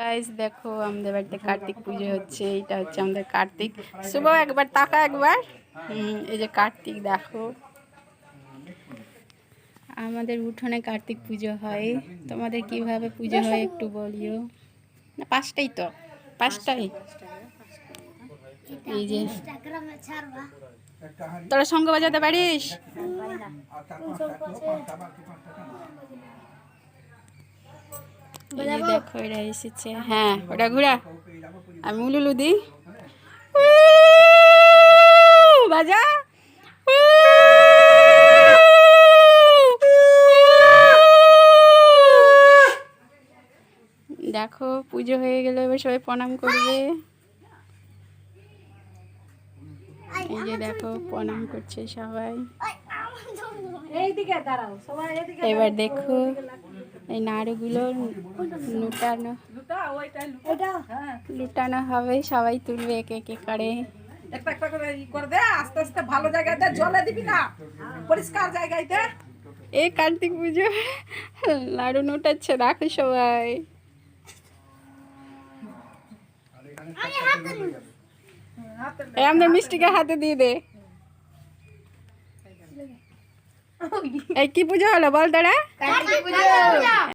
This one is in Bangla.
গাইস দেখো আমাদের বাড়িতে কার্তিক পুজো হচ্ছে এটা হচ্ছে আমাদের কার্তিক। শুভ একবার তাকা একবার। এই যে কার্তিক, দেখো। আমাদের উঠোনে কার্তিক পুজো হয়। তোমাদের কীভাবে পুজো হয় একটু বলিও। না, পাঁচটাই তো। পাঁচটাই? এই যে। তোরা সঙ্গ বাজাতে পারিস? দেখো এরা এসেছে। হ্যাঁ ওটা ঘুরা। আমি উলুলু দিই। বাজা। দেখো পুজো হয়ে গেলে এবার সবাই প্রণাম করবে। এই যে দেখো প্রণাম করছে সবাই। এবার দেখো এই নাড়ুগুলো লুটানো। হ্যাঁ। লুটানো হবে সবাই তুলবে একে একে করে। একটা একটা করে ই করে দে আস্তে আস্তে ভালো জায়গায় জলে দিবি না। পরিষ্কার জায়গায় দে। এই কার্তিক পুজো নোটাচ্ছে দেখো সবাই। এই আমাদের মিষ্টিকে হাতে দিয়ে দে। এই পুজো হলো বল তারা